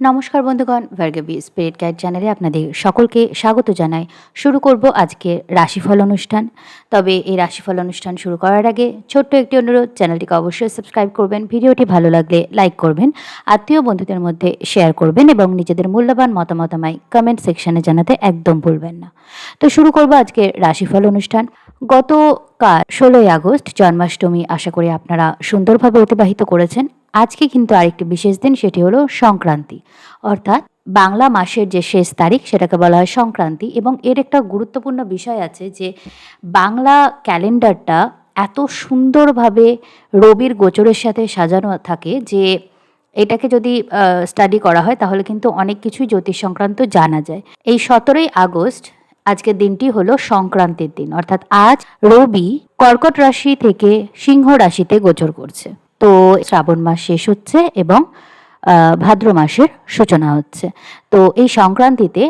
নমস্কার বন্ধুগণ ভার্গবি spirit guide চ্যানেলে আপনাদের সকলকে স্বাগত জানাই। শুরু করব আজকে রাশিফল অনুষ্ঠান। তবে এই রাশিফল অনুষ্ঠান শুরু করার আগে ছোট্ট একটি অনুরোধ, চ্যানেলটিকে অবশ্যই সাবস্ক্রাইব করবেন, ভিডিওটি ভালো লাগলে লাইক করবেন, আত্মীয় বন্ধুদের মধ্যে শেয়ার করবেন এবং নিজেদের মূল্যবান মতামত আমায় কমেন্ট সেকশনে জানাতে একদম ভুলবেন না। তো শুরু করব আজকে রাশিফল অনুষ্ঠান। গতকাল ষোলোই আগস্ট, জন্মাষ্টমী, আশা করি আপনারা সুন্দরভাবে অতিবাহিত করেছেন। আজকে কিন্তু আরেকটি বিশেষ দিন, সেটি হলো সংক্রান্তি। অর্থাৎ বাংলা মাসের যে শেষ তারিখ, সেটাকে বলা হয় সংক্রান্তি। এবং এর একটা গুরুত্বপূর্ণ বিষয় আছে যে, বাংলা ক্যালেন্ডারটা এত সুন্দরভাবে রবির গোচরের সাথে সাজানো থাকে যে, এটাকে যদি স্টাডি করা হয়, তাহলে কিন্তু অনেক কিছুই জ্যোতিষ সংক্রান্ত জানা যায়। এই সতেরোই আগস্ট, আজকের দিনটি হলো সংক্রান্তির দিন। অর্থাৎ আজ রবি কর্কট রাশি থেকে সিংহ রাশিতে গোচর করছে। তো শ্রাবণ মাস শেষ হচ্ছে এবং ভাদ্র মাসের সূচনা হচ্ছে। তো এই সংক্রান্তিতে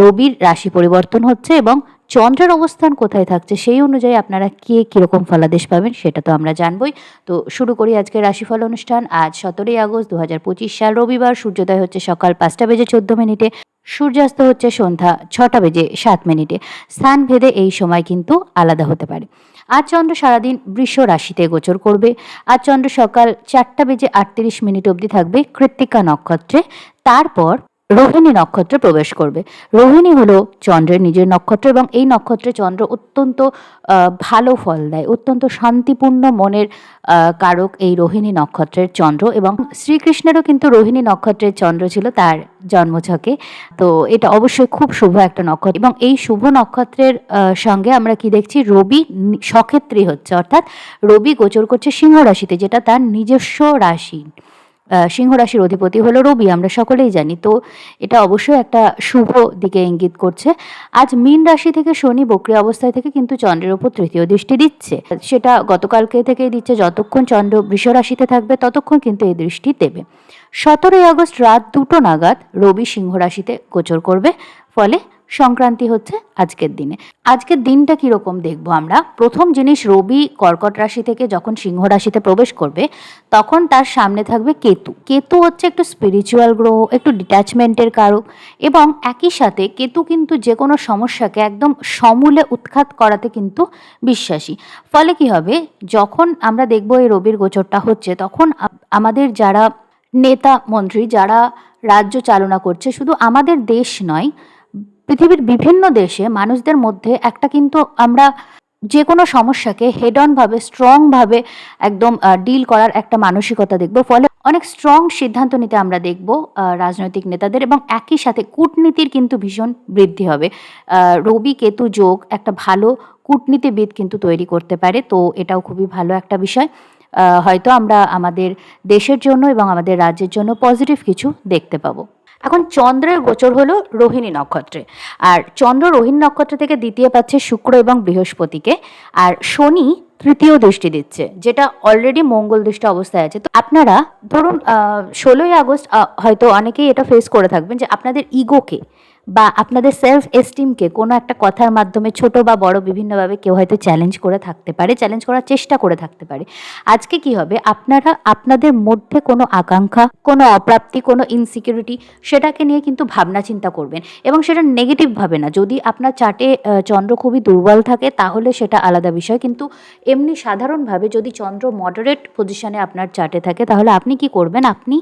রবির রাশি পরিবর্তন হচ্ছে এবং চন্দ্রের অবস্থান কোথায় থাকছে সেই অনুযায়ী আপনারা কে কীরকম ফলাদেশ পাবেন সেটা তো আমরা জানবই। তো শুরু করি আজকের রাশিফল অনুষ্ঠান। আজ সতেরোই আগস্ট দু হাজার পঁচিশ সাল রবিবার। সূর্যোদয় হচ্ছে সকাল পাঁচটা বেজে চোদ্দ মিনিটে। সূর্যাস্ত হচ্ছে সন্ধ্যা ছটা বেজে সাত মিনিটে। স্থান ভেদে এই সময় কিন্তু আলাদা হতে পারে। আজ চন্দ্র সারাদিন বৃষ রাশিতে গোচর করবে। আজ চন্দ্র সকাল চারটা বেজে আটত্রিশ মিনিট অবধি থাকবে কৃত্তিকা নক্ষত্রে। তারপর রোহিণী নক্ষত্রে প্রবেশ করবে। রোহিণী হলো চন্দ্রের নিজের নক্ষত্র এবং এই নক্ষত্রে চন্দ্র অত্যন্ত ভালো ফল দেয়, অত্যন্ত শান্তিপূর্ণ মনের কারক এই রোহিণী নক্ষত্রের চন্দ্র এবং শ্রীকৃষ্ণেরও কিন্তু রোহিণী নক্ষত্রের চন্দ্র ছিল তার জন্মছকে। তো এটা অবশ্যই খুব শুভ একটা নক্ষত্র এবং এই শুভ নক্ষত্রের সঙ্গে আমরা কি দেখছি? রবি সক্ষেত্রী হচ্ছে, অর্থাৎ রবি গোচর করছে সিংহ রাশিতে যেটা তার নিজস্ব রাশি। সিংহ রাশির অধিপতি হলো রবি, আমরা সকলেই জানি। তো এটা অবশ্যই একটা শুভ দিকে ইঙ্গিত করছে। আজ মীন রাশি থেকে শনি বক্রি অবস্থায় থেকে কিন্তু চন্দ্রের ওপর তৃতীয় দৃষ্টি দিচ্ছে। সেটা গতকালকে থেকেই দিচ্ছে, যতক্ষণ চন্দ্র বৃষ রাশিতে থাকবে, ততক্ষণ কিন্তু এই দৃষ্টি দেবে। সতেরোই আগস্ট রাত দুটো নাগাদ রবি সিংহ রাশিতে গোচর করবে। ফলে সংক্রান্তি হচ্ছে আজকের দিনে। আজকের দিনটা কীরকম দেখব আমরা? প্রথম জিনিস, রবি কর্কট রাশি থেকে যখন সিংহ রাশিতে প্রবেশ করবে, তখন তার সামনে থাকবে কেতু। কেতু হচ্ছে একটু স্পিরিচুয়াল গ্রহ, একটু ডিট্যাচমেন্টের কারক এবং একই সাথে কেতু কিন্তু যে কোনো সমস্যাকে একদম সমূলে উৎখাত করাতে কিন্তু বিশ্বাসী। ফলে কি হবে? যখন আমরা দেখব এই রবির গোচরটা হচ্ছে, তখন আমাদের যারা নেতা মন্ত্রী, যারা রাজ্য চালনা করছে, শুধু আমাদের দেশ নয় পৃথিবীর বিভিন্ন দেশে মানুষদের মধ্যে একটা কিন্তু আমরা যে কোনো সমস্যাকে হেড অন ভাবে স্ট্রং ভাবে একদম ডিল করার একটা মানসিকতা দেখব। ফলে অনেক স্ট্রং সিদ্ধান্ত নিতে আমরা দেখব রাজনৈতিক নেতাদের এবং একই সাথে কূটনীতির কিন্তু ভীষণ বৃদ্ধি হবে। রবি কেতু যোগ একটা ভালো কূটনীতিবিদ কিন্তু তৈরি করতে পারে, তো এটাও খুবই ভালো একটা বিষয়। হয়তো আমরা আমাদের দেশের জন্য এবং আমাদের রাজ্যের জন্য পজিটিভ কিছু দেখতে পাবো। এখন চন্দ্রের গোচর হলো রোহিণী নক্ষত্রে। আর চন্দ্র রোহিণী নক্ষত্র থেকে দ্বিতীয় পাচ্ছে শুক্র এবং বৃহস্পতিকে। আর শনি তৃতীয় দৃষ্টি দিচ্ছে, যেটা অলরেডি মঙ্গল দৃষ্টি অবস্থায় আছে। তো আপনারা ধরুন ষোলোই আগস্ট হয়তো অনেকেই এটা ফেস করে থাকবেন যে আপনাদের ইগোকে বা আপনাদের সেলফ এস্টিমকে কোনো একটা কথার মাধ্যমে ছোট বা বড় বিভিন্নভাবে কেউ হয়তো চ্যালেঞ্জ করে থাকতে পারে চ্যালেঞ্জ করার চেষ্টা করে থাকতে পারে। আজকে কি হবে? আপনারা আপনাদের মধ্যে কোনো আকাঙ্ক্ষা কোনো অপ্রাপ্তি কোনো ইনসিকিউরিটি সেটাকে নিয়ে কিন্তু ভাবনা চিন্তা করবেন এবং সেটা নেগেটিভ ভাবে না। যদি আপনার আহ, চন্দ্র খুবই দুর্বল থাকে তাহলে সেটা আলাদা বিষয়। কিন্তু এমনি সাধারণভাবে যদি চন্দ্র মডারেট পজিশনে আপনার চার্টে থাকে তাহলে আপনি কি করবেন? আপনি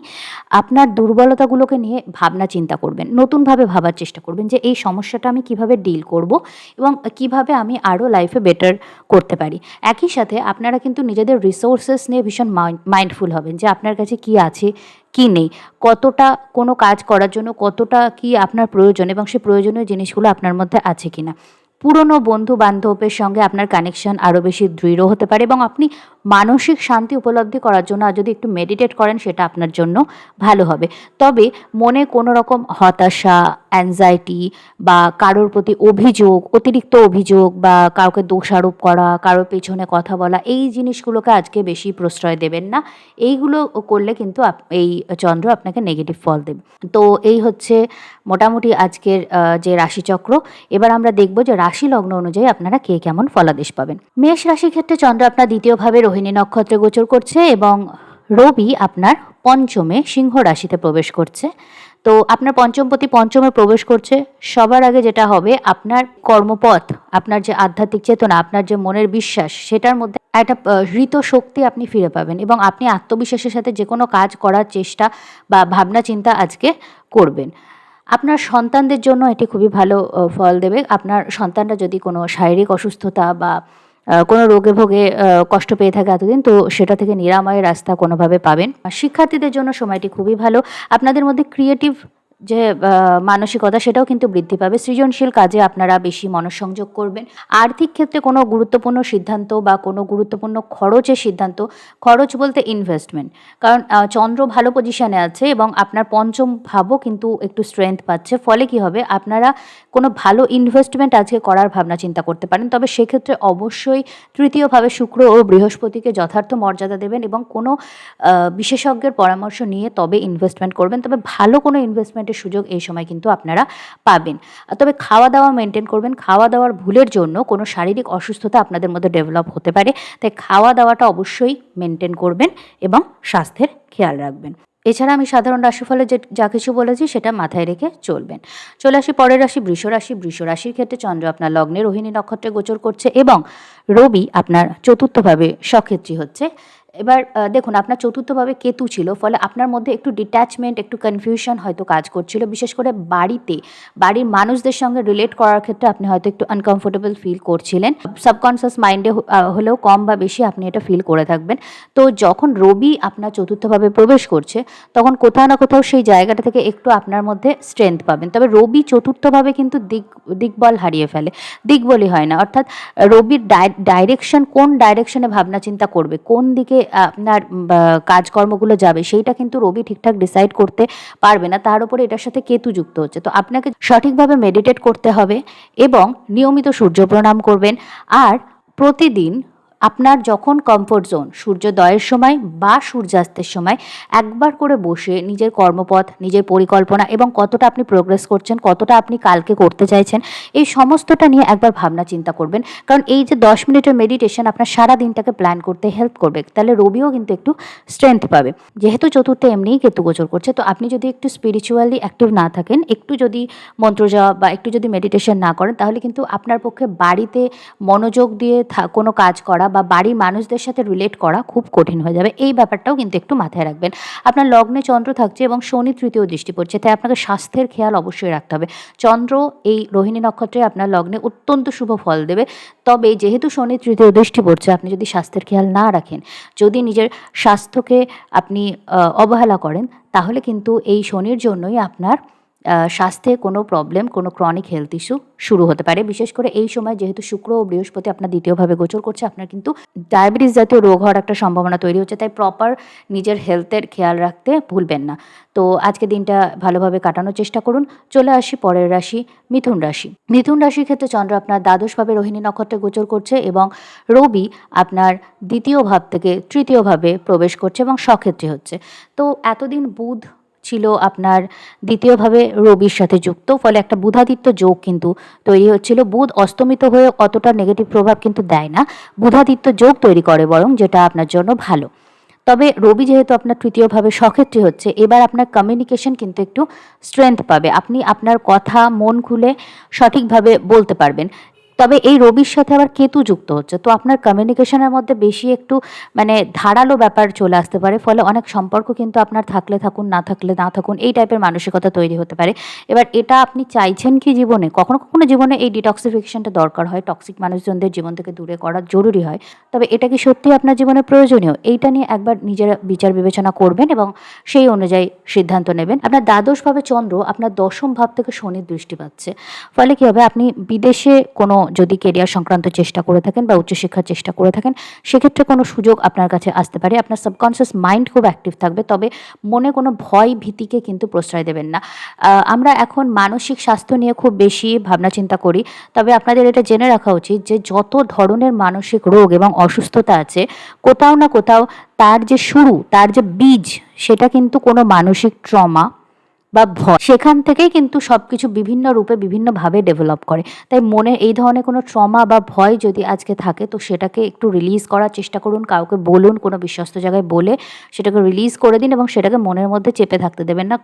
আপনার দুর্বলতাগুলোকে নিয়ে ভাবনা চিন্তা করবেন নতুনভাবে ভাবার চেষ্টা করবেন যে এই সমস্যাটা আমি কীভাবে ডিল করব এবং কীভাবে আমি আরও লাইফে বেটার করতে পারি। একই সাথে আপনারা কিন্তু নিজেদের রিসোর্সেস নিয়ে ভীষণ মাইন্ডফুল হবেন যে আপনার কাছে কি আছে, কি নেই, কতটা কোনো কাজ করার জন্য কতটা কি আপনার প্রয়োজন এবং সেই প্রয়োজনীয় জিনিসগুলো আপনার মধ্যে আছে কিনা। পুরনো বন্ধু বান্ধবের সঙ্গে আপনার কানেকশন আরও বেশি দৃঢ় হতে পারে এবং আপনি মানসিক শান্তি উপলব্ধি করার জন্য আর যদি একটু মেডিটেট করেন, সেটা আপনার জন্য ভালো হবে। তবে মনে কোনো রকম হতাশা অ্যাংজাইটি বা কারোর প্রতি অভিযোগ, অতিরিক্ত অভিযোগ বা কাউকে দোষারোপ করা, কারোর পেছনে কথা বলা, এই জিনিসগুলোকে আজকে বেশি প্রশ্রয় দেবেন না। এইগুলো করলে কিন্তু এই চন্দ্র আপনাকে নেগেটিভ ফল দেবে। তো এই হচ্ছে মোটামুটি আজকের যে রাশিচক্র। এবার আমরা দেখব যে রাশি লগ্ন অনুযায়ী আপনারা কে কেমন ফলাদেশ পাবেন। মেষ রাশির ক্ষেত্রে চন্দ্র আপনার দ্বিতীয়ভাবে রোহিণী নক্ষত্রে গোচর করছে এবং রবি আপনার পঞ্চমে সিংহ রাশিতে প্রবেশ করছে। তো আপনার পঞ্চমপতি পঞ্চমে প্রবেশ করছে। সবার আগে যেটা হবে, আপনার কর্মপথ, আপনার যে আধ্যাত্মিক চেতনা, আপনার যে মনের বিশ্বাস, সেটার মধ্যে একটা হৃত শক্তি আপনি ফিরে পাবেন এবং আপনি আত্মবিশ্বাসের সাথে যে কোনো কাজ করার চেষ্টা বা ভাবনা চিন্তা আজকে করবেন। আপনার সন্তানদের জন্য এটি খুবই ভালো ফল দেবে। আপনার সন্তানরা যদি কোনো শারীরিক অসুস্থতা বা কোনো রোগে ভোগে কষ্ট পেয়ে থাকে এতদিন, তো সেটা থেকে নিরাময়ের রাস্তা কোনোভাবে পাবেন। শিক্ষার্থীদের জন্য সময়টি খুবই ভালো। আপনাদের মধ্যে ক্রিয়েটিভ যে মানসিকতা সেটাও কিন্তু বৃদ্ধি পাবে। সৃজনশীল কাজে আপনারা বেশি মনঃসংযোগ করবেন। আর্থিক ক্ষেত্রে কোনো গুরুত্বপূর্ণ সিদ্ধান্ত বা কোনো গুরুত্বপূর্ণ খরচের সিদ্ধান্ত, খরচ বলতে ইনভেস্টমেন্ট কারণ চন্দ্র ভালো পজিশনে আছে এবং আপনার পঞ্চম ভাবও কিন্তু একটু স্ট্রেংথ পাচ্ছে। ফলে কি হবে? আপনারা কোনো ভালো ইনভেস্টমেন্ট আজকে করার ভাবনা চিন্তা করতে পারেন। তবে সেক্ষেত্রে অবশ্যই তৃতীয়ভাবে শুক্র ও বৃহস্পতিকে যথার্থ মর্যাদা দেবেন এবং কোনো বিশেষজ্ঞের পরামর্শ নিয়ে তবে ইনভেস্টমেন্ট করবেন। তবে ভালো কোনো ইনভেস্টমেন্টের সুযোগ এই সময় কিন্তু আপনারা পাবেন। তবে খাওয়া দাওয়া মেনটেন করবেন। খাওয়া দাওয়ার ভুলের জন্য কোনো শারীরিক অসুস্থতা আপনাদের মধ্যে ডেভেলপ হতে পারে। তাই খাওয়া দাওয়াটা অবশ্যই মেনটেন করবেন এবং স্বাস্থ্যের খেয়াল রাখবেন। এছাড়া আমি সাধারণ রাশিফলে যে, যা কিছু বলেছি সেটা মাথায় রেখে চলবেন। চলে আসি পরের রাশি, বৃষ রাশি। বৃষ রাশির ক্ষেত্রে চন্দ্র আপনার লগ্নে রোহিণী নক্ষত্রে গোচর করছে এবং রবি আপনার চতুর্থভাবে সক্ষেত্রী হচ্ছে। এবার দেখুন, আপনার চতুর্থভাবে কেতু ছিল, ফলে আপনার মধ্যে একটু ডিট্যাচমেন্ট একটু কনফিউশন হয়তো কাজ করছিল। বিশেষ করে বাড়িতে, বাড়ির মানুষদের সঙ্গে রিলেট করার ক্ষেত্রে আপনি হয়তো একটু আনকমফোর্টেবল ফিল করছিলেন। সাবকনসিয়াস মাইন্ডে হলেও কম বা বেশি আপনি এটা ফিল করে থাকবেন। তো যখন রবি আপনার চতুর্থভাবে প্রবেশ করছে, তখন কোথাও না কোথাও সেই জায়গাটা থেকে একটু আপনার মধ্যে স্ট্রেংথ পাবেন। তবে রবি চতুর্থভাবে কিন্তু দিক, দিকবল হারিয়ে ফেলে। দিকবলই হয় না। অর্থাৎ, রবির ডাইরেকশন কোন ডাইরেকশনে ভাবনা চিন্তা করবে, কোন দিকে আপনার কাজকর্মগুলো যাবে, সেইটা কিন্তু রবি ঠিকঠাক ডিসাইড করতে পারবে না। তার উপরে এটার সাথে কেতু যুক্ত হচ্ছে। তো আপনাকে সঠিকভাবে মেডিটেট করতে হবে এবং নিয়মিত সূর্য প্রণাম করবেন। আর প্রতিদিন আপনার যখন কমফোর্ট জোন সূর্যোদয়ের সময় বা সূর্যাস্তের সময় একবার করে বসে নিজের কর্মপথ, নিজের পরিকল্পনা এবং কতটা আপনি প্রোগ্রেস করছেন, কতটা আপনি কালকে করতে চাইছেন, এই সমস্তটা নিয়ে একবার ভাবনা চিন্তা করবেন। কারণ এই যে দশ মিনিটের মেডিটেশন আপনার সারা দিনটাকে প্ল্যান করতে হেল্প করবে। তাহলে রবিও কিন্তু একটু স্ট্রেংথ পাবে। যেহেতু চতুর্থে এমনিই কেতু গোচর করছে, তো আপনি যদি একটু স্পিরিচুয়ালি অ্যাক্টিভ না থাকেন, একটু যদি মন্ত্র যাওয়া বা একটু যদি মেডিটেশন না করেন, তাহলে কিন্তু আপনার পক্ষে বাড়িতে মনোযোগ দিয়ে কোনো কাজ করা বা বাড়ির মানুষদের সাথে রিলেট করা খুব কঠিন হয়ে যাবে। এই ব্যাপারটাও কিন্তু একটু মাথায় রাখবেন। আপনার লগ্নে চন্দ্র থাকছে এবং শনি তৃতীয় দৃষ্টি পড়ছে, তাই আপনাকে স্বাস্থ্যের খেয়াল অবশ্যই রাখতে হবে। চন্দ্র এই রোহিণী নক্ষত্রে আপনার লগ্নে অত্যন্ত শুভ ফল দেবে। তবে যেহেতু শনি তৃতীয় দৃষ্টি পড়ছে, আপনি যদি স্বাস্থ্যের খেয়াল না রাখেন, যদি নিজের স্বাস্থ্যকে আপনি অবহেলা করেন, তাহলে কিন্তু এই শনির জন্যই আপনার স্বাস্থ্যে কোনো প্রবলেম কোনো ক্রনিক হেলথ ইস্যু শুরু হতে পারে। বিশেষ করে এই সময় যেহেতু শুক্র ও বৃহস্পতি আপনার দ্বিতীয়ভাবে গোচর করছে, আপনার কিন্তু ডায়াবেটিস জাতীয় রোগ হওয়ার একটা সম্ভাবনা তৈরি হচ্ছে, তাই প্রপার নিজের হেলথের খেয়াল রাখতে ভুলবেন না। তো আজকে দিনটা ভালোভাবে কাটানোর চেষ্টা করুন। চলে আসি পরের রাশি, মিথুন রাশি। মিথুন রাশির ক্ষেত্রে চন্দ্র আপনার দ্বাদশভাবে রোহিণী নক্ষত্রে গোচর করছে এবং রবি আপনার দ্বিতীয় ভাব থেকে তৃতীয় ভাবে প্রবেশ করছে এবং সক্ষেত্রী হচ্ছে। তো এতদিন বুধ ছিল আপনার দ্বিতীয়ভাবে রবির সাথে যুক্ত, ফলে একটা বুধাদিত্য যোগ কিন্তু তৈরি হচ্ছিল। বুধ অস্তমিত হয়ে অতটা নেগেটিভ প্রভাব কিন্তু দেয় না। বুধাদিত্য যোগ তৈরি করে বরং যেটা আপনার জন্য ভালো। তবে রবি যেহেতু আপনার তৃতীয়ভাবে সক্ষেত্রী হচ্ছে, এবার আপনার কমিউনিকেশন কিন্তু একটু স্ট্রেংথ পাবে। আপনি আপনার কথা, মন খুলে সঠিকভাবে বলতে পারবেন। তবে এই রবির সাথে আবার কেতু যুক্ত হচ্ছে। তো আপনার কমিউনিকেশনের মধ্যে বেশি একটু মানে ধারালো ব্যাপার চলে আসতে পারে, ফলে অনেক সম্পর্ক কিন্তু আপনার থাকলে থাকুন, না থাকলে না থাকুন, এই টাইপের মানসিকতা তৈরি হতে পারে। এবার এটা আপনি চাইছেন কি জীবনে? কখনো কখনো জীবনে এই ডিটক্সিফিকেশনটা দরকার হয় টক্সিক মানুষজনদের জীবন থেকে দূরে করা জরুরি হয়। তবে এটা কি সত্যি আপনার জীবনে প্রয়োজনীয়? এইটা নিয়ে একবার নিজের বিচার বিবেচনা করবেন এবং সেই অনুযায়ী সিদ্ধান্ত নেবেন। আপনার দ্বাদশভাবে চন্দ্র আপনার দশম ভাব থেকে শনির দৃষ্টি পাচ্ছে। ফলে কী হবে? আপনি বিদেশে কোনো যদি কেরিয়ার সংক্রান্ত চেষ্টা করে থাকেন বা উচ্চশিক্ষার চেষ্টা করে থাকেন, সেক্ষেত্রে কোনো সুযোগ আপনার কাছে আসতে পারে। আপনার সাবকনসিয়াস মাইন্ড খুব অ্যাক্টিভ থাকবে, তবে মনে কোনো ভয় ভীতিকে কিন্তু প্রশ্রয় দেবেন না। আমরা এখন মানসিক স্বাস্থ্য নিয়ে খুব বেশি ভাবনা চিন্তা করি, তবে আপনাদের এটা জেনে রাখা উচিত যে যত ধরনের মানসিক রোগ এবং অসুস্থতা আছে, কোথাও না কোথাও তার যে শুরু, তার যে বীজ, সেটা কিন্তু কোনো মানসিক ট্রমা বা ভয়, সেখান থেকেই কিন্তু সব কিছু বিভিন্ন রূপে বিভিন্নভাবে ডেভেলপ করে। তাই মনে, এই ধরনের কোনো ট্রমা বা ভয় যদি আজকে থাকে, তো সেটাকে একটু রিলিজ করার চেষ্টা করুন, কাউকে বলুন, কোনো বিশ্বস্ত জায়গায় বলে সেটাকে রিলিজ করে দিন এবং সেটাকে মনের মধ্যে চেপে থাকতে দেবেন না।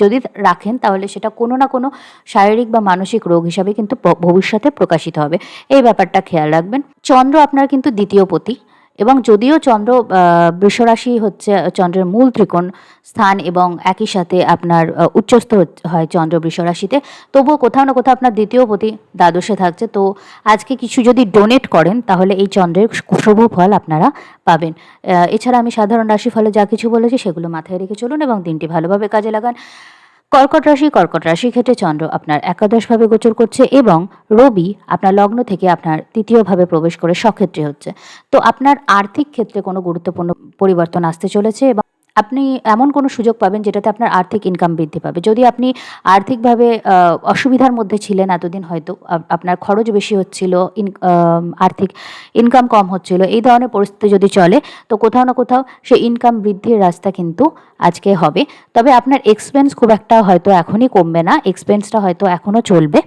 যদি রাখেন, তাহলে সেটা কোনো না কোনো শারীরিক বা মানসিক রোগ হিসাবে কিন্তু ভবিষ্যতে প্রকাশিত হবে। এই ব্যাপারটা খেয়াল রাখবেন। চন্দ্র আপনার কিন্তু দ্বিতীয় পতি। এবং যদিও চন্দ্র বৃষরাশি হচ্ছে চন্দ্রের মূল ত্রিকোণ স্থান এবং একই সাথে আপনার উচ্চস্থ হয় চন্দ্র বৃষরাশিতে, তবুও কোথাও না কোথাও আপনার দ্বিতীয় পতি দ্বাদশে থাকছে। তো আজকে কিছু যদি ডোনেট করেন, তাহলে এই চন্দ্রের শুভ ফল আপনারা পাবেন। এছাড়া আমি সাধারণ রাশিফলে যা কিছু বলেছি, সেগুলো মাথায় রেখে চলুন এবং দিনটি ভালোভাবে কাজে লাগান। কর্কট রাশি কর্কট রাশি ক্ষেত্রে চন্দ্র আপনার একাদশভাবে গোচর করছে এবং রবি আপনার লগ্ন থেকে আপনার তৃতীয়ভাবে প্রবেশ করে সক্ষেত্রে হচ্ছে। তো আপনার আর্থিক ক্ষেত্রে কোনো গুরুত্বপূর্ণ পরিবর্তন আসতে চলেছে এবং আপনি এমন কোনো সুযোগ পাবেন যেটাতে আপনার আর্থিক ইনকাম বৃদ্ধি পাবে। যদি আপনি আর্থিকভাবে অসুবিধার মধ্যে ছিলেন এতদিন হয়তো আপনার খরচ বেশি হচ্ছিল আর্থিক ইনকাম কম হচ্ছিল, এই ধরনের পরিস্থিতি যদি চলে, তো কোথাও না কোথাও সেই ইনকাম বৃদ্ধির রাস্তা কিন্তু আজকে হবে। তবে আপনার এক্সপেন্স খুব একটা হয়তো এখনই কমবে না এক্সপেন্সটা হয়তো এখনও চলবে।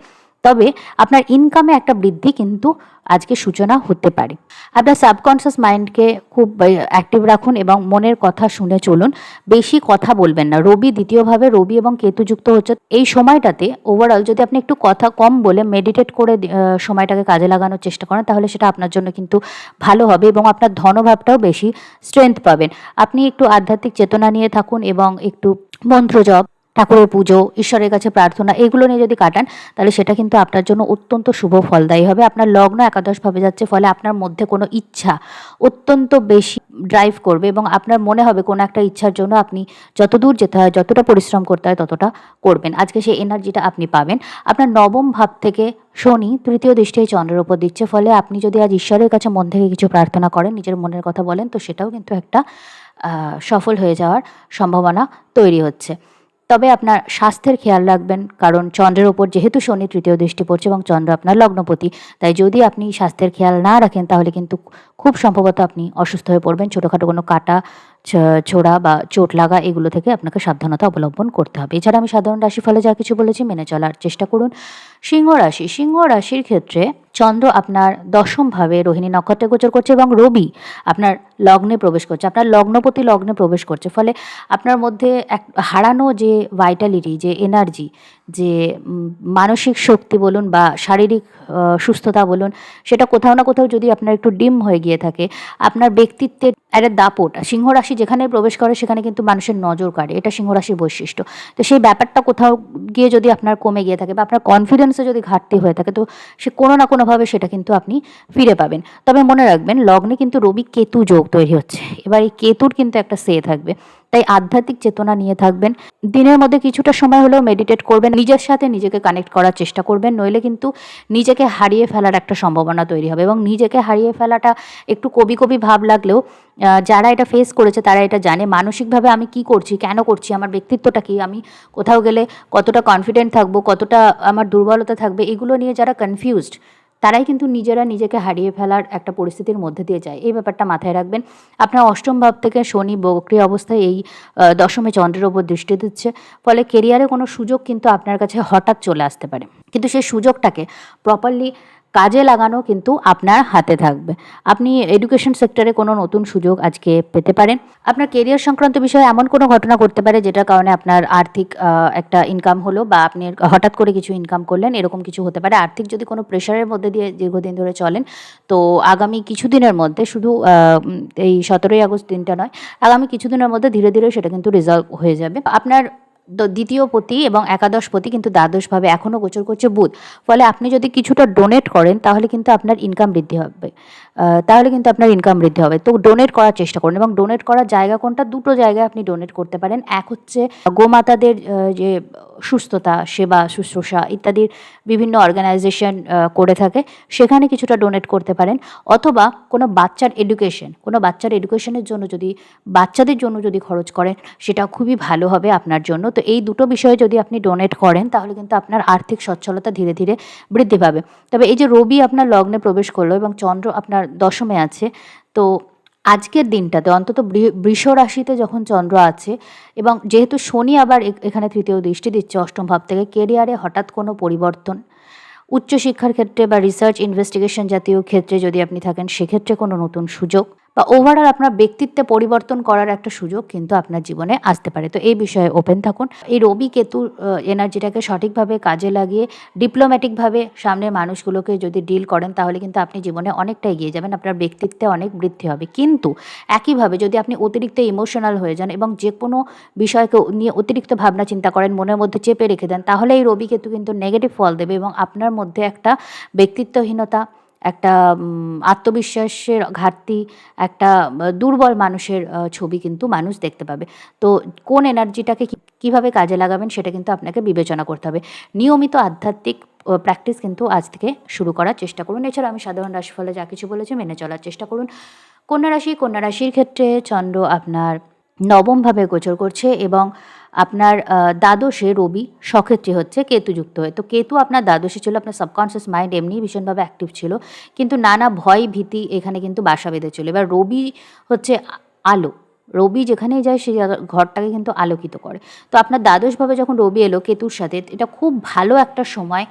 তবে আপনার ইনকামে একটা বৃদ্ধি কিন্তু আজকে সূচনা হতে পারে। আপনার সাবকনসিয়াস মাইন্ডকে খুব অ্যাক্টিভ রাখুন এবং মনের কথা শুনে চলুন। বেশি কথা বলবেন না। রবি দ্বিতীয়ভাবে, রবি এবং কেতু যুক্ত হচ্ছে। এই সময়টাতে ওভারঅল যদি আপনি একটু কথা কম বলে মেডিটেট করে সময়টাকে কাজে লাগানোর চেষ্টা করেন, তাহলে সেটা আপনার জন্য কিন্তু ভালো হবে এবং আপনার ধনভাবটাও বেশি স্ট্রেংথ পাবেন। আপনি একটু আধ্যাত্মিক চেতনা নিয়ে থাকুন এবং একটু মন্ত্র জপ ঠাকুরের পুজো, ঈশ্বরের কাছে প্রার্থনা, এগুলো নিয়ে যদি কাটান, তাহলে সেটা কিন্তু আপনার জন্য অত্যন্ত শুভ ফলদায়ী হবে। আপনার লগ্ন একাদশভাবে যাচ্ছে, ফলে আপনার মধ্যে কোনো ইচ্ছা অত্যন্ত বেশি ড্রাইভ করবে এবং আপনার মনে হবে কোনো একটা ইচ্ছার জন্য আপনি যত দূর যেতে হয়, যতটা পরিশ্রম করতে হয়, ততটা করবেন। আজকে সেই এনার্জিটা আপনি পাবেন। আপনার নবম ভাব থেকে শনি তৃতীয় দৃষ্টি চন্দ্রের উপর দিচ্ছে, ফলে আপনি যদি আজ ঈশ্বরের কাছে মন থেকে কিছু প্রার্থনা করেন, নিজের মনের কথা বলেন, তো সেটাও কিন্তু একটা সফল হয়ে যাওয়ার সম্ভাবনা তৈরি হচ্ছে। তবে আপনার স্বাস্থ্যের খেয়াল রাখবেন, কারণ চন্দ্রের ওপর যেহেতু শনি তৃতীয় দৃষ্টি পড়ছে এবং চন্দ্র আপনার লগ্নপতি, তাই যদি আপনি স্বাস্থ্যের খেয়াল না রাখেন, তাহলে কিন্তু খুব সম্ভবত আপনি অসুস্থ হয়ে পড়বেন, ছোটোখাটো কোনো কাটা ছোড়া বা চোট লাগা এগুলো থেকে আপনাকে সাবধানতা অবলম্বন করতে হবে। এছাড়া আমি সাধারণ রাশিফলে যা কিছু বলেছি মেনে চলার চেষ্টা করুন। সিংহ রাশি, সিংহ রাশির ক্ষেত্রে চন্দ্র আপনার দশমভাবে রোহিণী নক্ষত্রে গোচর করছে এবং রবি আপনার লগ্নে প্রবেশ করছে। আপনার লগ্নপতি লগ্নে প্রবেশ করছে। ফলে আপনার মধ্যে এক হারানো যে ভাইটালিটি যে এনার্জি যে মানসিক শক্তি বলুন বা শারীরিক সুস্থতা বলুন, সেটা কোথাও না কোথাও যদি আপনার একটু ডিম হয়ে গিয়ে থাকে, আপনার ব্যক্তিত্বের একটা দাপট সিংহ রাশি যেখানে প্রবেশ করে সেখানে কিন্তু মানুষের নজর কাড়ে, এটা সিংহ রাশির বৈশিষ্ট্য। তো সেই ব্যাপারটা কোথাও গিয়ে যদি আপনার কমে গিয়ে থাকে বা আপনার কনফিডেন্সে যদি ঘাটতি হয়ে থাকে, তো সে কোনো না কোনোভাবে সেটা কিন্তু আপনি ফিরে পাবেন। তবে মনে রাখবেন, লগ্নে কিন্তু রবি কেতু যোগ তৈরি হচ্ছে। এবার এই কেতুর কিন্তু একটা সে থাকবে। তাই আধ্যাত্মিক চেতনা নিয়ে থাকবেন। দিনের মধ্যে কিছুটা সময় হলেও মেডিটেট করবেন, নিজের সাথে নিজেকে কানেক্ট করার চেষ্টা করবেন, নইলে কিন্তু নিজেকে হারিয়ে ফেলার একটা সম্ভাবনা তৈরি হবে এবং নিজেকে হারিয়ে ফেলাটা একটু কবি কবি ভাব লাগলেও যারা এটা ফেস করেছে তারা এটা জানে। মানসিকভাবে আমি কি করছি, কেন করছি, আমার ব্যক্তিত্বটা কি, আমি কোথাও গেলে কতটা কনফিডেন্ট থাকব, কতটা আমার দুর্বলতা থাকবে, এগুলো নিয়ে যারা কনফিউজড তারাই কিন্তু নিজেরা নিজেকে হারিয়ে ফেলার একটা পরিস্থিতির মধ্যে দিয়ে যায়। এই ব্যাপারটা মাথায় রাখবেন। আপনার অষ্টম ভাব থেকে শনি বক্রিয় অবস্থায় এই দশমে চন্দ্রের ওপর দৃষ্টি দিচ্ছে। ফলে কেরিয়ারে কোনো সুযোগ কিন্তু আপনার কাছে হঠাৎ চলে আসতে পারে। কিন্তু সেই সুযোগটাকে প্রপারলি কাজে লাগানো কিন্তু আপনার হাতে থাকবে। আপনি এডুকেশন সেক্টরে কোনো নতুন সুযোগ আজকে পেতে পারেন। আপনার কেরিয়ার সংক্রান্ত বিষয়ে এমন কোনো ঘটনা ঘটতে পারে যেটার কারণে আপনার আর্থিক একটা ইনকাম হলো বা আপনি হঠাৎ করে কিছু ইনকাম করলেন, এরকম কিছু হতে পারে। আর্থিক যদি কোনো প্রেশারের মধ্যে দিয়ে দীর্ঘদিন ধরে চলেন, তো আগামী কিছুদিনের মধ্যে শুধু এই সতেরোই আগস্ট দিনটা নয়, আগামী কিছুদিনের মধ্যে ধীরে ধীরে সেটা কিন্তু রিজলভ হয়ে যাবে। আপনার দ্বিতীয় পতি এবং একাদশ পতি কিন্তু দ্বাদশভাবে এখনও গোচর করছে বুধ। ফলে আপনি যদি কিছুটা ডোনেট করেন, তাহলে কিন্তু আপনার ইনকাম বৃদ্ধি হবে। তাহলে কিন্তু আপনার ইনকাম বৃদ্ধি হবে। তো ডোনেট করার চেষ্টা করুন এবং ডোনেট করার জায়গা কোনটা? দুটো জায়গায় আপনি ডোনেট করতে পারেন। এক হচ্ছে গোমাতাদের যে সুস্থতা, সেবা, শুশ্রূষা ইত্যাদির বিভিন্ন অর্গানাইজেশন করে থাকে। সেখানে কিছুটা ডোনেট করতে পারেন। অথবা কোনো বাচ্চার এডুকেশন কোনো বাচ্চার এডুকেশনের জন্য যদি, বাচ্চাদের জন্য যদি খরচ করেন, সেটা খুবই ভালো হবে আপনার জন্য। তো এই দুটো বিষয়ে যদি আপনি ডোনেট করেন, তাহলে কিন্তু আপনার আর্থিক সচ্ছলতা ধীরে ধীরে বৃদ্ধি পাবে। তবে এই যে রবি আপনার লগ্নে প্রবেশ করল এবং চন্দ্র আপনার দশমে আছে। তো আজকের দিনটাতে অন্তত বৃষ রাশিতে যখন চন্দ্র আছে এবং যেহেতু শনি আবার এখানে তৃতীয় দৃষ্টি দিচ্ছে অষ্টম ভাব থেকে, কেরিয়ারে হঠাৎ কোনো পরিবর্তন, উচ্চশিক্ষার ক্ষেত্রে বা রিসার্চ ইনভেস্টিগেশন জাতীয় ক্ষেত্রে যদি আপনি থাকেন, সেক্ষেত্রে কোনো নতুন সুযোগ। বা ওভারঅল আপনার ব্যক্তিত্বে পরিবর্তন করার একটা সুযোগ কিন্তু আপনার জীবনে আসতে পারে। তো এই বিষয়ে ওপেন থাকুন। এই রবি কেতু এনার্জিটাকে সঠিকভাবে কাজে লাগিয়ে ডিপ্লোম্যাটিকভাবে সামনের মানুষগুলোকে যদি ডিল করেন, তাহলে কিন্তু আপনি জীবনে অনেকটা এগিয়ে যাবেন, আপনার ব্যক্তিত্বে অনেক বৃদ্ধি হবে। কিন্তু একইভাবে যদি আপনি অতিরিক্ত ইমোশনাল হয়ে যান এবং যে কোনো বিষয়কে নিয়ে অতিরিক্ত ভাবনা চিন্তা করেন, মনের মধ্যে চেপে রেখে দেন, তাহলে এই রবি কেতু কিন্তু নেগেটিভ ফল দেবে এবং আপনার মধ্যে একটা ব্যক্তিত্বহীনতা একটা আত্মবিশ্বাসের ঘাটতি, একটা দুর্বল মানুষের ছবি কিন্তু মানুষ দেখতে পাবে। তো কোন এনার্জিটাকে কীভাবে কাজে লাগাবেন সেটা কিন্তু আপনাকে বিবেচনা করতে হবে। নিয়মিত আধ্যাত্মিক প্র্যাকটিস কিন্তু আজ থেকে শুরু করার চেষ্টা করুন। এছাড়া আমি সাধারণ রাশিফলে যা কিছু বলেছি মেনে চলার চেষ্টা করুন। কন্যা রাশি, কন্যা রাশির ক্ষেত্রে চন্দ্র আপনার নবমভাবে গোচর করছে এবং আপনার দ্বাদশে রবি সক্ষেত্রী হচ্ছে কেতুযুক্ত হয়ে। তো কেতু আপনার দ্বাদশে ছিল, আপনার সাবকনসিয়াস মাইন্ড এমনি ভীষণভাবে অ্যাক্টিভ ছিল। কিন্তু নানা ভয় ভীতি এখানে কিন্তু বাসা বেঁধেছিল এবার রবি হচ্ছে আলো। রবি যেখানেই যায় সেই ঘরটাকে কিন্তু আলোকিত করে। তো আপনার দ্বাদশভাবে যখন রবি এলো কেতুর সাথে, এটা খুব ভালো একটা সময়।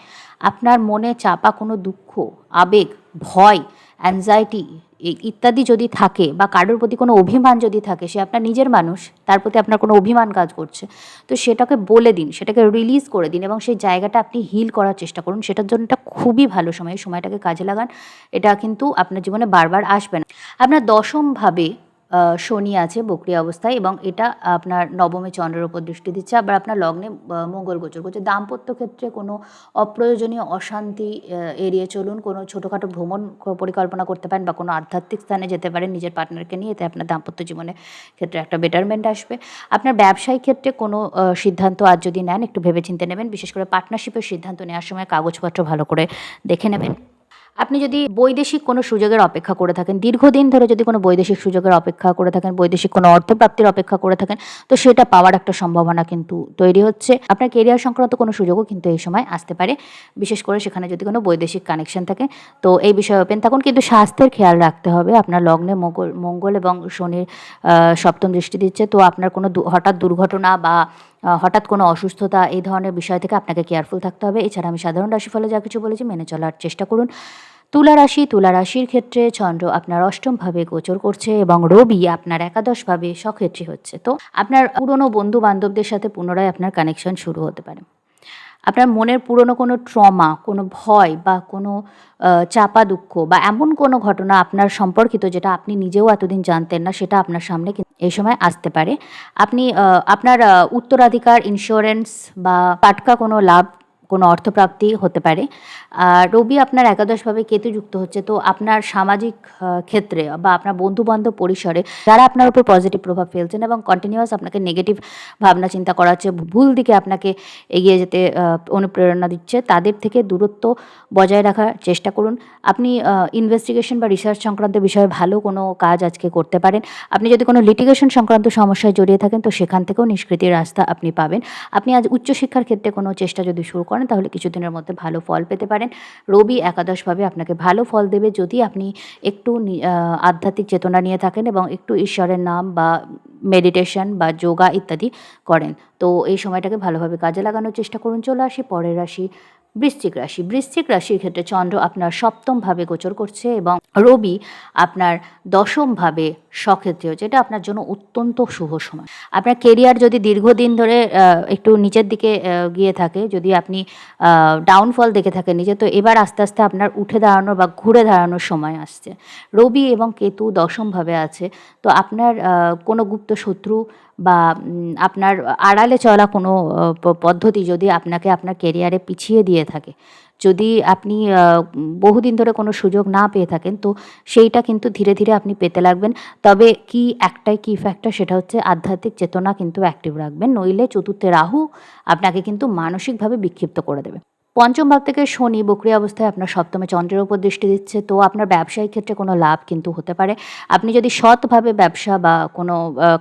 আপনার মনে চাপা কোনো দুঃখ, আবেগ, ভয় অ্যাংজাইটি ইত্যাদি যদি থাকে বা কারোর প্রতি কোনো অভিমান যদি থাকে, সে আপনার নিজের মানুষ, তার প্রতি আপনার কোনো অভিমান কাজ করছে, তো সেটাকে বলে দিন, সেটাকে রিলিজ করে দিন এবং সেই জায়গাটা আপনি হিল করার চেষ্টা করুন। সেটার জন্য এটা খুবই ভালো সময়, সময়টাকে কাজে লাগান। এটা কিন্তু আপনার জীবনে বারবার আসবে না। আপনার দশমভাবে শনি আছে, বক্রি অবস্থায় এবং এটা আপনার নবমে চন্দ্রের উপর দৃষ্টি দিচ্ছে। আবার আপনার লগ্নে মঙ্গল গোচর করছে দাম্পত্য ক্ষেত্রে কোনো অপ্রয়োজনীয় অশান্তি এড়িয়ে চলুন, কোনো ছোটোখাটো ভ্রমণ পরিকল্পনা করতে পারেন বা কোনো আধ্যাত্মিক স্থানে যেতে পারেন নিজের পার্টনারকে নিয়ে, এতে আপনার দাম্পত্য জীবনের ক্ষেত্রে একটা বেটারমেন্ট আসবে। আপনার ব্যবসায়িক ক্ষেত্রে কোনো সিদ্ধান্ত আজ যদি নেন, একটু ভেবেচিন্তে নেবেন। বিশেষ করে পার্টনারশিপের সিদ্ধান্ত নেওয়ার সময় কাগজপত্র ভালো করে দেখে নেবেন। আপনি যদি বৈদেশিক কোনো সুযোগের অপেক্ষা করে থাকেন, দীর্ঘদিন ধরে যদি কোনো বৈদেশিক সুযোগের অপেক্ষা করে থাকেন, বৈদেশিক কোনো অর্থপ্রাপ্তির অপেক্ষা করে থাকেন, তো সেটা পাওয়ার একটা সম্ভাবনা কিন্তু তৈরি হচ্ছে। আপনার কেরিয়ার সংক্রান্ত কোনো সুযোগও কিন্তু এই সময় আসতে পারে। বিশেষ করে সেখানে যদি কোনো বৈদেশিক কানেকশন থাকে, তো এই বিষয়ে ওপেন থাকুন। কিন্তু স্বাস্থ্যের খেয়াল রাখতে হবে। আপনার লগ্নে মঙ্গল মঙ্গল এবং শনির সপ্তম দৃষ্টি দিচ্ছে। তো আপনার কোনো হঠাৎ দুর্ঘটনা বা হঠাৎ কোনো অসুস্থতা এই ধরনের বিষয় থেকে আপনাকে কেয়ারফুল থাকতে হবে। এছাড়া আমি সাধারণ রাশিফলে যা কিছু বলেছি মেনে চলার চেষ্টা করুন। তুলা রাশি, তুলা রাশির ক্ষেত্রে চন্দ্র আপনার অষ্টমভাবে গোচর করছে এবং রবি আপনার একাদশভাবে সক্ষেত্রী হচ্ছে। তো আপনার পুরনো বন্ধু বান্ধবদের সাথে পুনরায় আপনার কানেকশন শুরু হতে পারে। আপনার মনের পুরনো কোনো ট্রমা, কোনো ভয় বা কোনো চাপা দুঃখ বা এমন কোনো ঘটনা আপনার সম্পর্কিত যেটা আপনি নিজেও এতদিন জানতেন না, সেটা আপনার সামনে এই সময় আসতে পারে। আপনি আপনার উত্তরাধিকার ইন্স্যুরেন্স বা পাটকা কোনো লাভ কোনো অর্থপ্রাপ্তি হতে পারে। রবি আপনার একাদশভাবে কেতু যুক্ত হচ্ছে, তো আপনার সামাজিক ক্ষেত্রে বা আপনার বন্ধু বান্ধব পরিসরে যারা আপনার উপর পজিটিভ প্রভাব ফেলছেন এবং কন্টিনিউয়াস আপনাকে নেগেটিভ ভাবনা চিন্তা করাচ্ছে, ভুল দিকে আপনাকে এগিয়ে যেতে অনুপ্রেরণা দিচ্ছে, তাদের থেকে দূরত্ব বজায় রাখার চেষ্টা করুন। আপনি ইনভেস্টিগেশন বা রিসার্চ সংক্রান্ত বিষয়ে ভালো কোনো কাজ আজকে করতে পারেন। আপনি যদি কোনো লিটিগেশন সংক্রান্ত সমস্যায় জড়িয়ে থাকেন, তো সেখান থেকেও নিষ্কৃতির রাস্তা আপনি পাবেন। আপনি আজ উচ্চশিক্ষার ক্ষেত্রে কোনো চেষ্টা যদি শুরু করেন তাহলে কিছুদিনের মধ্যে ভালো ফল পেতে পারেন। রবি একাদশভাবে আপনাকে ভালো ফল দেবে যদি আপনি একটু আধ্যাত্মিক চেতনা নিয়ে থাকেন এবং একটু ঈশ্বরের নাম বা মেডিটেশন বা যোগা ইত্যাদি করেন। তো এই সময়টাকে ভালোভাবে কাজে লাগানোর চেষ্টা করুন। চলে আসি পরের রাশি বৃশ্চিক রাশি। বৃশ্চিক রাশির ক্ষেত্রে চন্দ্র আপনার সপ্তমভাবে গোচর করছে এবং রবি আপনার দশমভাবে সক্ষেত্রে হচ্ছে এটা আপনার জন্য অত্যন্ত শুভ সময়। আপনার কেরিয়ার যদি দীর্ঘদিন ধরে একটু নিচের দিকে গিয়ে থাকে, যদি আপনি ডাউনফল দেখে থাকেন নিজে, তো এবার আস্তে আস্তে আপনার উঠে দাঁড়ানোর বা ঘুরে দাঁড়ানোর সময় আসছে। রবি এবং কেতু দশমভাবে আছে, তো আপনার কোনো গুপ্ত শত্রু বা আপনার আড়ালে চলা কোনো পদ্ধতি যদি আপনাকে আপনার কেরিয়ারে পিছিয়ে দিয়ে থাকে, যদি আপনি বহুদিন ধরে কোনো সুযোগ না পেয়ে থাকেন, তো সেইটা কিন্তু ধীরে ধীরে আপনি পেতে লাগবেন। তবে কি একটাই কি ফ্যাক্টর সেটা হচ্ছে আধ্যাত্মিক চেতনা কিন্তু অ্যাক্টিভ রাখবেন, নইলে চতুর্থে রাহু আপনাকে কিন্তু মানসিকভাবে বিক্ষিপ্ত করে দেবে। পঞ্চম ভাব থেকে শনি বক্রি অবস্থায় আপনার সপ্তমে চন্দ্রের উপর দৃষ্টি দিচ্ছে, তো আপনার ব্যবসায়িক ক্ষেত্রে কোনো লাভ কিন্তু হতে পারে। আপনি যদি সৎভাবে ব্যবসা বা কোনো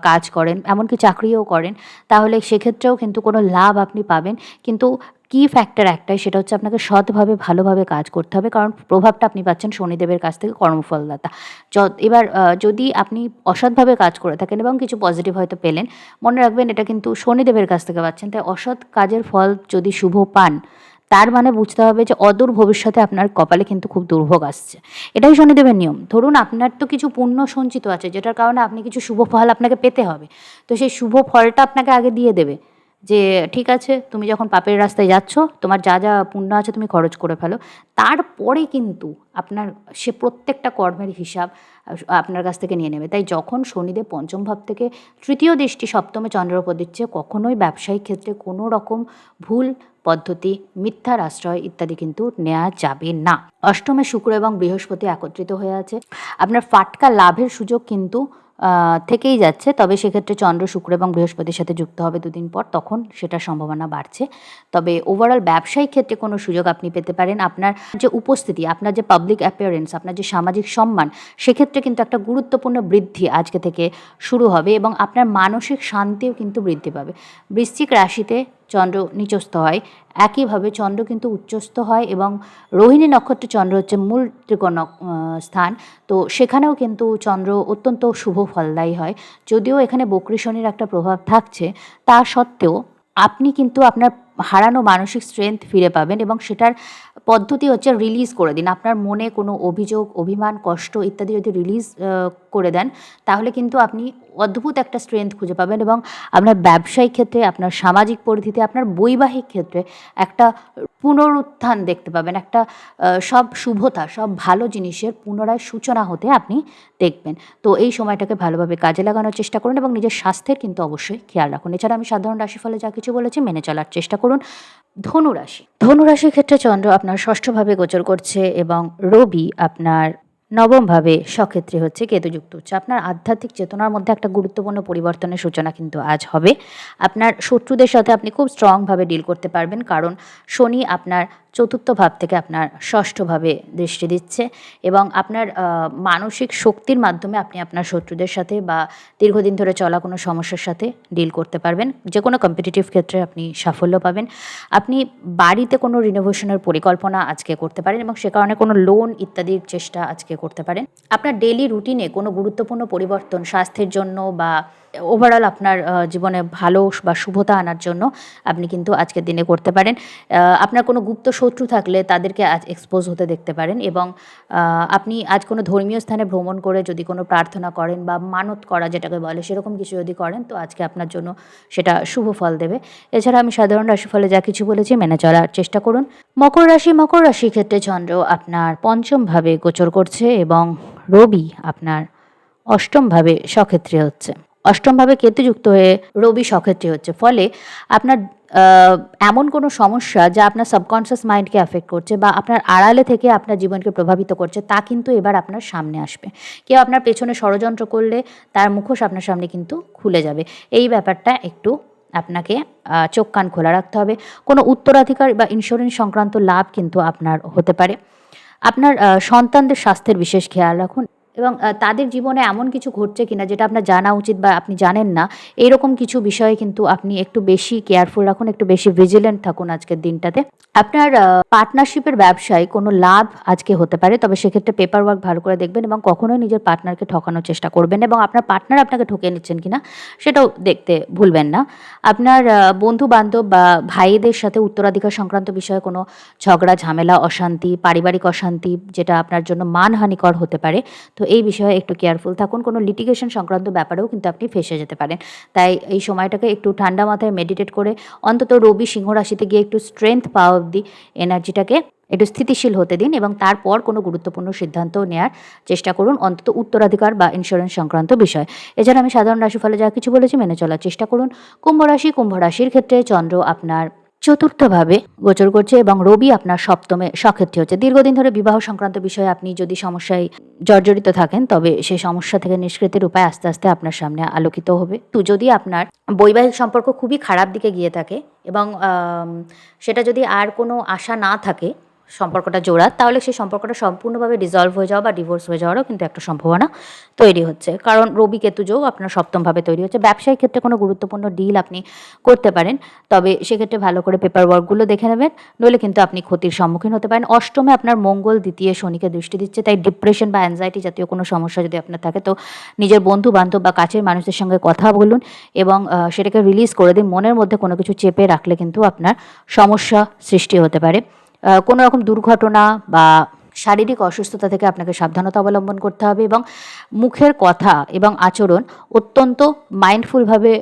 কাজ করেন এমনকি চাকরিও করেন, তাহলে সেক্ষেত্রেও কিন্তু কোনো লাভ আপনি পাবেন। কিন্তু কি ফ্যাক্টর একটাই, সেটা হচ্ছে আপনাকে সৎভাবে, ভালোভাবে কাজ করতে হবে, কারণ প্রভাবটা আপনি পাচ্ছেন শনিদেবের কাছ থেকে কর্মফলদাতা। এবার যদি আপনি অসৎভাবে কাজ করে থাকেন এবং কিছু পজিটিভ হয়তো পেলেন, মনে রাখবেন এটা কিন্তু শনিদেবের কাছ থেকে পাচ্ছেন, তাই অসৎ কাজের ফল যদি শুভ পান তার মানে বুঝতে হবে যে অদূর ভবিষ্যতে আপনার কপালে কিন্তু খুব দুর্ভোগ আসছে। এটাই শনিদেবের নিয়ম। ধরুন আপনার তো কিছু পুণ্য সঞ্চিত আছে, যেটার কারণে আপনি কিছু শুভ ফল আপনাকে পেতে হবে। তো সেই শুভ ফলটা আপনাকে আগে দিয়ে দেবে যে, ঠিক আছে, তুমি যখন পাপের রাস্তায় যাচ্ছ, তোমার যা যা পুণ্য আছে তুমি খরচ করে ফেলো। তারপরে কিন্তু আপনার সে প্রত্যেকটা কর্মের হিসাব আপনার কাছ থেকে নিয়ে নেবে। তাই যখন শনিদেব পঞ্চম ভাব থেকে তৃতীয় দৃষ্টি সপ্তমে চন্দ্রের উপর দিচ্ছে কখনোই ব্যবসায়িক ক্ষেত্রে কোনো রকম ভুল পদ্ধতি, মিথ্যার আশ্রয় ইত্যাদি কিন্তু নেওয়া যাবে না। অষ্টমে শুক্র এবং বৃহস্পতি একত্রিত হয়ে আছে। আপনার ফাটকা লাভের সুযোগ কিন্তু থেকেই যাচ্ছে। তবে সেক্ষেত্রে চন্দ্র, শুক্র এবং বৃহস্পতির সাথে যুক্ত হবে দুদিন পর, তখন সেটার সম্ভাবনা বাড়ছে। তবে ওভারঅল ব্যবসায়িক ক্ষেত্রে কোনো সুযোগ আপনি পেতে পারেন। আপনার যে উপস্থিতি, আপনার যে পাবলিক অ্যাপিয়ারেন্স আপনার যে সামাজিক সম্মান, সেক্ষেত্রে কিন্তু একটা গুরুত্বপূর্ণ বৃদ্ধি আজকে থেকে শুরু হবে এবং আপনার মানসিক শান্তিও কিন্তু বৃদ্ধি পাবে। বৃশ্চিক রাশিতে চন্দ্র নিচস্থ হয়। একইভাবে চন্দ্র কিন্তু উচ্চস্থ হয় এবং রোহিণী নক্ষত্রে চন্দ্র হচ্ছে মূল ত্রিকোণ স্থান। তো সেখানেও কিন্তু চন্দ্র অত্যন্ত শুভ ফলদায়ী হয়। যদিও এখানে বক্রী শনির একটা প্রভাব থাকছে, তা সত্ত্বেও আপনি কিন্তু আপনার হারানো মানসিক স্ট্রেংথ ফিরে পাবেন এবং সেটার পদ্ধতি হচ্ছে রিলিজ করে দিন। আপনার মনে কোনো অভিযোগ, অভিমান, কষ্ট ইত্যাদি যদি রিলিজ করে দেন, তাহলে কিন্তু আপনি অদ্ভুত একটা স্ট্রেংথ খুঁজে পাবেন এবং আপনার ব্যবসায়িক ক্ষেত্রে, আপনার সামাজিক পরিধিতে, আপনার বৈবাহিক ক্ষেত্রে একটা পুনরুত্থান দেখতে পাবেন। একটা সব শুভতা, সব ভালো জিনিসের পুনরায় সূচনা হতে আপনি দেখবেন। তো এই সময়টাকে ভালোভাবে কাজে লাগানোর চেষ্টা করুন এবং নিজের স্বাস্থ্যের কিন্তু অবশ্যই খেয়াল রাখুন। এছাড়া আমি সাধারণ রাশিফলে যা কিছু বলেছি মেনে চলার চেষ্টা করুন। ধনুরাশি ধনুরাশির ক্ষেত্রে চন্দ্র আপনার ষষ্ঠভাবে গোচর করছে এবং রবি আপনার নবমভাবে সক্ষেত্রে হচ্ছে কেতুযুক্ত হচ্ছে আপনার আধ্যাত্মিক চেতনার মধ্যে একটা গুরুত্বপূর্ণ পরিবর্তনের সূচনা কিন্তু আজ হবে। আপনার শত্রুদের সাথে আপনি খুব স্ট্রংভাবে ডিল করতে পারবেন, কারণ শনি আপনার চতুর্থ ভাব থেকে আপনার ষষ্ঠভাবে দৃষ্টি দিচ্ছে এবং আপনার মানসিক শক্তির মাধ্যমে আপনি আপনার শত্রুদের সাথে বা দীর্ঘদিন ধরে চলা কোনো সমস্যার সাথে ডিল করতে পারবেন। যে কোনো কম্পিটিটিভ ক্ষেত্রে আপনি সাফল্য পাবেন। আপনি বাড়িতে কোনো রিনোভেশনের পরিকল্পনা আজকে করতে পারেন এবং সে কারণে কোনো লোন ইত্যাদির চেষ্টা আজকে করতে পারেন। আপনার ডেলি রুটিনে কোনো গুরুত্বপূর্ণ পরিবর্তন স্বাস্থ্যের জন্য বা ওভারঅল আপনার জীবনে ভালো বা শুভতা আনার জন্য আপনি কিন্তু আজকের দিনে করতে পারেন। আপনার কোনো গুপ্ত শত্রু থাকলে তাদেরকে আজ এক্সপোজ হতে দেখতে পারেন এবং আপনি আজ কোনো ধর্মীয় স্থানে ভ্রমণ করে যদি কোনো প্রার্থনা করেন বা মানত করা যেটাকে বলে সেরকম কিছু যদি করেন তো আজকে আপনার জন্য সেটা শুভ ফল দেবে। এছাড়া আমি সাধারণ রাশিফলে যা কিছু বলেছি মেনে চলার চেষ্টা করুন। মকর রাশি, মকর রাশির ক্ষেত্রে চন্দ্র আপনার পঞ্চমভাবে গোচর করছে এবং রবি আপনার অষ্টমভাবে সক্ষেত্রে হচ্ছে। অষ্টমভাবে কেতুযুক্ত হয়ে রবি সক্ষেত্রে হচ্ছে। ফলে আপনার এমন কোনো সমস্যা যা আপনার সাবকনশিয়াস মাইন্ডকে অ্যাফেক্ট করছে বা আপনার আড়ালে থেকে আপনার জীবনকে প্রভাবিত করছে, তা কিন্তু এবার আপনার সামনে আসবে। কেউ আপনার পেছনে ষড়যন্ত্র করলে তার মুখোশ আপনার সামনে কিন্তু খুলে যাবে। এই ব্যাপারটা একটু আপনাকে চোখ কান খোলা রাখতে হবে। কোনো উত্তরাধিকার বা ইন্স্যুরেন্স সংক্রান্ত লাভ কিন্তু আপনার হতে পারে। আপনার সন্তানদের স্বাস্থ্যের বিশেষ খেয়াল রাখুন। এবং তাদের জীবনে এমন কিছু ঘটছে কিনা যেটা আপনার জানা উচিত বা আপনি জানেন না, এরকম কিছু বিষয়ে কিন্তু আপনি একটু বেশি কেয়ারফুল রাখুন, একটু বেশি ভিজিলেন্ট থাকুন আজকের দিনটাতে। আপনার পার্টনারশিপের ব্যবসায় কোনো লাভ আজকে হতে পারে, তবে সেক্ষেত্রে পেপার ওয়ার্ক ভালো করে দেখবেন এবং কখনোই নিজের পার্টনারকে ঠকানোর চেষ্টা করবেন এবং আপনার পার্টনার আপনাকে ঠকিয়ে নিচ্ছেন কিনা, সেটাও দেখতে ভুলবেন না। আপনার বন্ধু বান্ধব বা ভাইদের সাথে উত্তরাধিকার সংক্রান্ত বিষয়ে কোনো ঝগড়া, ঝামেলা, অশান্তি, পারিবারিক অশান্তি, যেটা আপনার জন্য মানহানিকর হতে পারে, তো এই বিষয়ে একটু কেয়ারফুল থাকুন। কোনো লিটিগেশন সংক্রান্ত ব্যাপারেও কিন্তু আপনি ফেসে যেতে পারেন। তাই এই সময়টাকে একটু ঠান্ডা মাথায় মেডিটেট করে অন্তত রবি সিংহ রাশিতে গিয়ে একটু স্ট্রেংথ পাওয়া অবধি এনার্জিটাকে একটু স্থিতিশীল হতে দিন এবং তারপর কোনো গুরুত্বপূর্ণ সিদ্ধান্ত নেওয়ার চেষ্টা করুন অন্তত উত্তরাধিকার বা ইন্স্যুরেন্স সংক্রান্ত বিষয়। এছাড়া আমি সাধারণ রাশিফলে যা কিছু বলেছি মেনে চলার চেষ্টা করুন। কুম্ভ রাশি, কুম্ভ রাশির ক্ষেত্রে চন্দ্র আপনার চতুর্থভাবে গোচর করছে এবং রবি আপনার সপ্তমে সক্ষেত্রে হচ্ছে। দীর্ঘদিন ধরে বিবাহ সংক্রান্ত বিষয়ে আপনি যদি সমস্যায় জর্জরিত থাকেন, তবে সেই সমস্যা থেকে নিষ্কৃতির উপায় আস্তে আস্তে আপনার সামনে আলোকিত হবে। তো যদি আপনার বৈবাহিক সম্পর্ক খুবই খারাপ দিকে গিয়ে থাকে এবং সেটা যদি আর কোনো আশা না থাকে সম্পর্কটা জোড়া, তাহলে সেই সম্পর্কটা সম্পূর্ণভাবে ডিজলভ হয়ে যাওয়া বা ডিভোর্স হয়ে যাওয়ারও কিন্তু একটা সম্ভাবনা তৈরি হচ্ছে। কারণ রবি কেতু যোগ আপনার সপ্তমভাবে তৈরি হচ্ছে। ব্যবসায়িক ক্ষেত্রে কোনো গুরুত্বপূর্ণ ডিল আপনি করতে পারেন, তবে সেক্ষেত্রে ভালো করে পেপার ওয়ার্কগুলো দেখে নেবেন, নইলে কিন্তু আপনি ক্ষতির সম্মুখীন হতে পারেন। অষ্টমে আপনার মঙ্গল, দ্বিতীয় শনিকে দৃষ্টি দিচ্ছে, তাই ডিপ্রেশন বা অ্যাংজাইটি জাতীয় কোনো সমস্যা যদি আপনার থাকে, তো নিজের বন্ধু বান্ধব বা কাছের মানুষদের সঙ্গে কথা বলুন এবং সেটাকে রিলিজ করে দিন। মনের মধ্যে কোনো কিছু চেপে রাখলে কিন্তু আপনার সমস্যা সৃষ্টি হতে পারে। কোনো রকম দুর্ঘটনা বা শারীরিক অসুস্থতা থেকে আপনাকে সাবধানতা অবলম্বন করতে হবে এবং মুখের কথা এবং আচরণ অত্যন্ত মাইন্ডফুলভাবে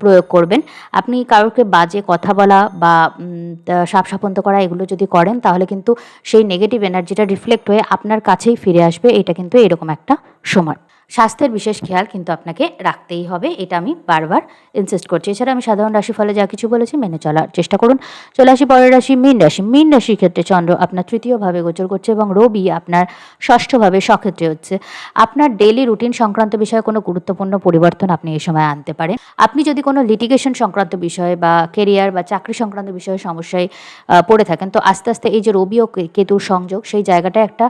প্রয়োগ করবেন। আপনি কারোকে বাজে কথা বলা বা উম, তা- সাপ সাপন্ত করা এগুলো যদি করেন তাহলে কিন্তু সেই নেগেটিভ এনার্জিটা রিফ্লেক্ট হয়ে আপনার কাছেই ফিরে আসবে। এটা কিন্তু এরকম একটা সময়। স্বাস্থ্যের বিশেষ খেয়াল কিন্তু আপনাকে রাখতেই হবে, এটা আমি বারবার ইনসিস্ট করছি। এছাড়া আমি সাধারণ রাশিফলে যা কিছু বলেছি মেনে চলার চেষ্টা করুন। চলে আসি পরের রাশি, মীন রাশি। মীন রাশির ক্ষেত্রে চন্দ্র আপনার তৃতীয়ভাবে গোচর করছে এবং রবি আপনার ষষ্ঠভাবে সক্ষেত্রে হচ্ছে। আপনার ডেলি রুটিন সংক্রান্ত বিষয়ে কোনো গুরুত্বপূর্ণ পরিবর্তন আপনি এই সময় আনতে পারেন। আপনি যদি কোনো লিটিগেশন সংক্রান্ত বিষয়ে বা কেরিয়ার বা চাকরি সংক্রান্ত বিষয়ে সমস্যায় পড়ে থাকেন, তো আস্তে আস্তে এই যে রবি ও কেতুর সংযোগ, সেই জায়গাটা একটা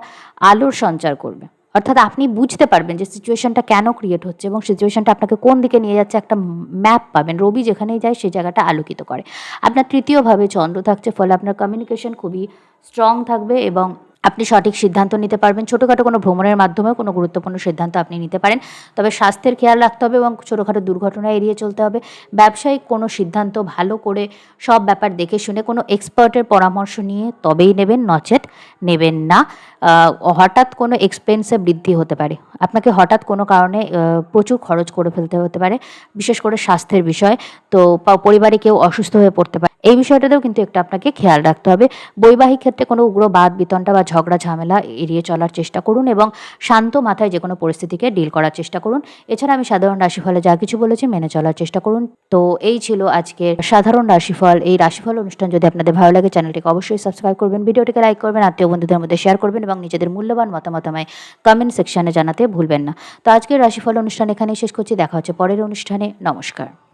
আলোর সঞ্চার করবে। অর্থাৎ আপনি বুঝতে পারবেন যে সিচুয়েশনটা কেন ক্রিয়েট হচ্ছে এবং সিচুয়েশনটা আপনাকে কোন দিকে নিয়ে যাচ্ছে, একটা ম্যাপ পাবেন। রবি যেখানেই যায়, সেই জায়গাটা আলোকিত করে। আপনার তৃতীয়ভাবে চন্দ্র থাকছে, ফলে আপনার কমিউনিকেশন খুবই স্ট্রং থাকবে এবং আপনি সঠিক সিদ্ধান্ত নিতে পারবেন। ছোটোখাটো কোনো ভ্রমণের মাধ্যমেও কোনো গুরুত্বপূর্ণ সিদ্ধান্ত আপনি নিতে পারেন। তবে স্বাস্থ্যের খেয়াল রাখতে হবে এবং ছোটোখাটো দুর্ঘটনা এড়িয়ে চলতে হবে। ব্যবসায়িক কোনো সিদ্ধান্ত ভালো করে সব ব্যাপার দেখে শুনে কোনো এক্সপার্টের পরামর্শ নিয়ে তবেই নেবেন, নচেত নেবেন না। হঠাৎ কোনো এক্সপেন্সে বৃদ্ধি হতে পারে। আপনাকে হঠাৎ কোনো কারণে প্রচুর খরচ করে ফেলতে হতে পারে, বিশেষ করে স্বাস্থ্যের বিষয়। তো পরিবারে কেউ অসুস্থ হয়ে পড়তে পারে। এই বিষয়টাতেও কিন্তু একটু আপনাকে খেয়াল রাখতে হবে। বৈবাহিক ক্ষেত্রে কোনো উগ্র বাদ বিতণ্ডা বা ঝগড়া, ঝামেলা এড়িয়ে চলার চেষ্টা করুন এবং শান্ত মাথায় যে কোনো পরিস্থিতিকে ডিল করার চেষ্টা করুন। এছাড়া আমি সাধারণ রাশিফলে যা কিছু বলেছি মেনে চলার চেষ্টা করুন। তো এই ছিল আজকের সাধারণ রাশিফল। এই রাশিফল অনুষ্ঠান যদি আপনাদের ভালো লাগে, চ্যানেলটিকে অবশ্যই সাবস্ক্রাইব করবেন, ভিডিওটিকে লাইক করবেন, আত্মীয় বন্ধুদের মধ্যে শেয়ার করবেন এবং নিজেদের মূল্যবান মতামত আমায় কমেন্ট সেকশনে জানাতে ভুলবেন না। তো আজকের রাশিফল অনুষ্ঠান এখানেই শেষ করছি। দেখা হচ্ছে পরের অনুষ্ঠানে। নমস্কার।